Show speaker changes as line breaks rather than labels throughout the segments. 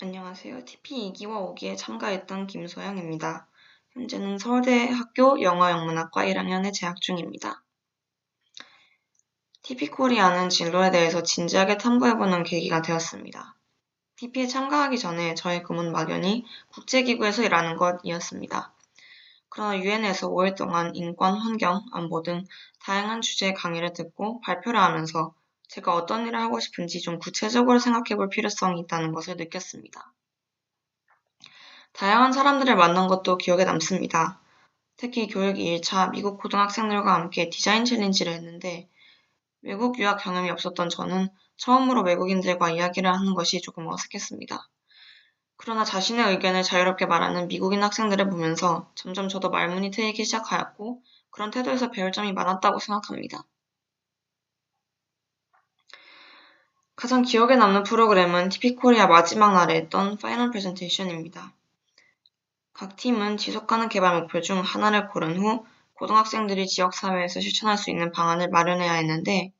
안녕하세요. TP 2기와 5기에 참가했던 김소영입니다. 현재는 서울대 학교 영어영문학과 1학년에 재학 중입니다. TP 코리아는 진로에 대해서 진지하게 탐구해보는 계기가 되었습니다. TP에 참가하기 전에 저의 꿈은 막연히 국제기구에서 일하는 것이었습니다. 그러나 유엔에서 5일 동안 인권, 환경, 안보 등 다양한 주제의 강의를 듣고 발표를 하면서 제가 어떤 일을 하고 싶은지 좀 구체적으로 생각해 볼 필요성이 있다는 것을 느꼈습니다. 다양한 사람들을 만난 것도 기억에 남습니다. 특히 교육 2일차 미국 고등학생들과 함께 디자인 챌린지를 했는데 외국 유학 경험이 없었던 저는 처음으로 외국인들과 이야기를 하는 것이 조금 어색했습니다. 그러나 자신의 의견을 자유롭게 말하는 미국인 학생들을 보면서 점점 저도 말문이 트이기 시작하였고 그런 태도에서 배울 점이 많았다고 생각합니다. 가장 기억에 남는 프로그램은 TP코리아 마지막 날에 했던 파이널 프레젠테이션입니다. 각 팀은 지속 가능 개발 목표 중 하나를 고른 후 고등학생들이 지역사회에서 실천할 수 있는 방안을 마련해야 했는데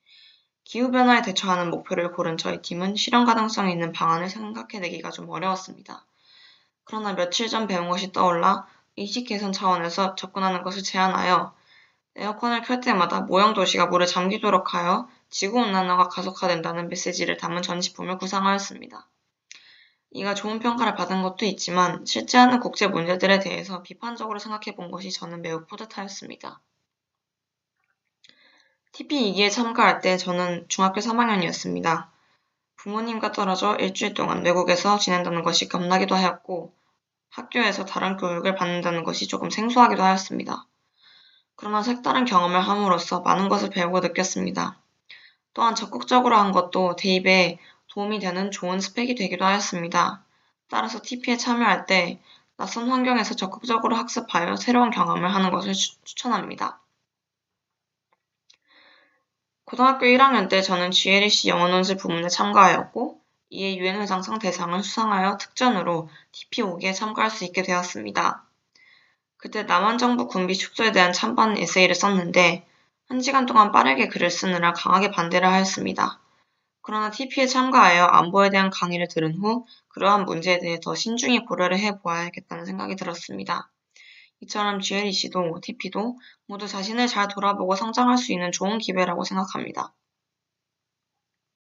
기후변화에 대처하는 목표를 고른 저희 팀은 실현 가능성이 있는 방안을 생각해내기가 좀 어려웠습니다. 그러나 며칠 전 배운 것이 떠올라 인식 개선 차원에서 접근하는 것을 제안하여 에어컨을 켤 때마다 모형 도시가 물에 잠기도록 하여 지구온난화가 가속화된다는 메시지를 담은 전시품을 구상하였습니다. 이가 좋은 평가를 받은 것도 있지만 실제 하는 국제 문제들에 대해서 비판적으로 생각해 본 것이 저는 매우 뿌듯하였습니다. TP2기에 참가할 때 저는 중학교 3학년이었습니다. 부모님과 떨어져 일주일 동안 외국에서 지낸다는 것이 겁나기도 하였고 학교에서 다른 교육을 받는다는 것이 조금 생소하기도 하였습니다. 그러나 색다른 경험을 함으로써 많은 것을 배우고 느꼈습니다. 또한 적극적으로 한 것도 대입에 도움이 되는 좋은 스펙이 되기도 하였습니다. 따라서 TP에 참여할 때 낯선 환경에서 적극적으로 학습하여 새로운 경험을 하는 것을 추천합니다. 고등학교 1학년 때 저는 GLEC 영어논술 부문에 참가하였고 이에 유엔 회장상 대상을 수상하여 특전으로 TP 5기에 참가할 수 있게 되었습니다. 그때 남한 정부 군비 축소에 대한 찬반 에세이를 썼는데 한 시간 동안 빠르게 글을 쓰느라 강하게 반대를 하였습니다. 그러나 TP에 참가하여 안보에 대한 강의를 들은 후 그러한 문제에 대해 더 신중히 고려를 해 보아야겠다는 생각이 들었습니다. 이처럼 GLEC도 TP도 모두 자신을 잘 돌아보고 성장할 수 있는 좋은 기회라고 생각합니다.